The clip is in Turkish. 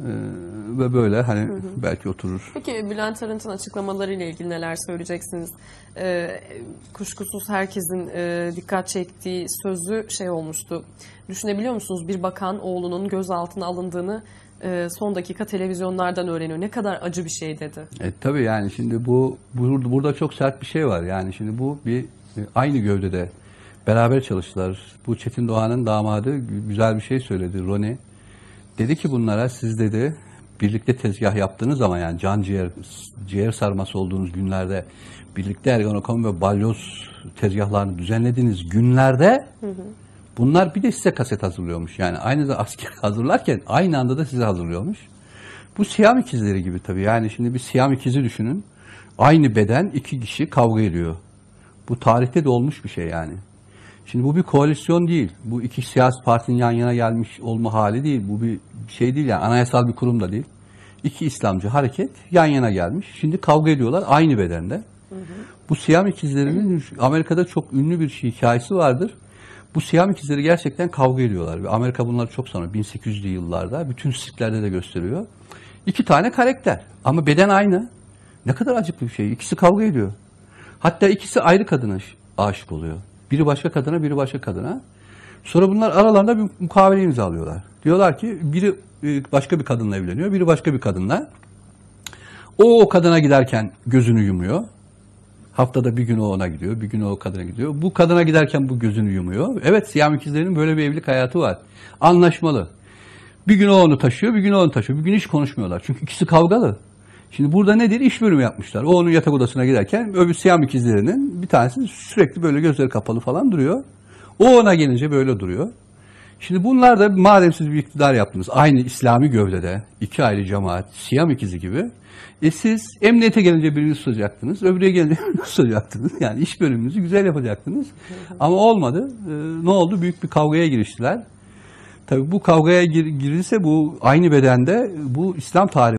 Ee, ve böyle hani belki oturur. Peki Bülent Arınç'ın açıklamalarıyla ilgili neler söyleyeceksiniz? Ee, kuşkusuz herkesin e, dikkat çektiği sözü şey olmuştu. Düşünebiliyor musunuz? Bir bakan oğlunun gözaltına alındığını e, son dakika televizyonlardan öğreniyor. Ne kadar acı bir şey dedi. E, tabii yani şimdi bu, bu burada çok sert bir şey var. Yani şimdi bu bir e, aynı gövdede beraber çalıştılar. Bu Çetin Doğan'ın damadı gü- güzel bir şey söyledi Roni. Dedi ki bunlara siz dedi birlikte tezgah yaptığınız zaman yani can ciğer ciğer sarması olduğunuz günlerde birlikte Ergonokon ve Balyoz tezgahlarını düzenlediğiniz günlerde bunlar bir de size kaset hazırlıyormuş. Yani aynı da asker hazırlarken aynı anda da size hazırlıyormuş. Bu Siyam ikizleri gibi tabii. Yani şimdi bir Siyam ikizi düşünün. Aynı beden iki kişi kavga ediyor. Bu tarihte de olmuş bir şey yani. Şimdi bu bir koalisyon değil. Bu iki siyasi partinin yan yana gelmiş olma hali değil. Bu bir şey değil yani anayasal bir kurum da değil. İki İslamcı hareket yan yana gelmiş. Şimdi kavga ediyorlar aynı bedende. Bu Siyam ikizlerinin Amerika'da çok ünlü bir hikayesi vardır. Bu Siyam ikizleri gerçekten kavga ediyorlar. Ve Amerika bunları çok sonra 1800'lü yıllarda bütün sirklerde de gösteriyor. İki tane karakter ama beden aynı. Ne kadar acıklı bir şey. İkisi kavga ediyor. Hatta ikisi ayrı kadına aşık oluyor. Biri başka kadına, biri başka kadına. Sonra bunlar aralarında bir mukavele imzalıyorlar. Diyorlar ki biri e, başka bir kadınla evleniyor, biri başka bir kadınla. O o kadına giderken gözünü yumuyor. Haftada bir gün o ona gidiyor, bir gün o kadına gidiyor. Bu kadına giderken bu gözünü yumuyor. Evet Siyam ikizlerinin böyle bir evlilik hayatı var. Anlaşmalı. Bir gün o onu taşıyor, bir gün o onu taşıyor. Bir gün hiç konuşmuyorlar. Çünkü ikisi kavgalı. Şimdi burada nedir? İş bölümü yapmışlar. O onun yatak odasına giderken öbür Siyam ikizlerinin bir tanesi sürekli böyle gözleri kapalı falan duruyor. O ona gelince böyle duruyor. Şimdi bunlar da madem siz bir iktidar yaptınız, aynı İslami gövdede, iki ayrı cemaat, Siyam ikizi gibi, e siz emniyete gelince birini tutacaktınız, öbürüne gelince birini tutacaktınız. Yani iş bölümünüzü güzel yapacaktınız. Ama olmadı. E, ne oldu? Büyük bir kavgaya giriştiler. Tabii bu kavgaya gir, girilse bu aynı bedende bu İslam tarihi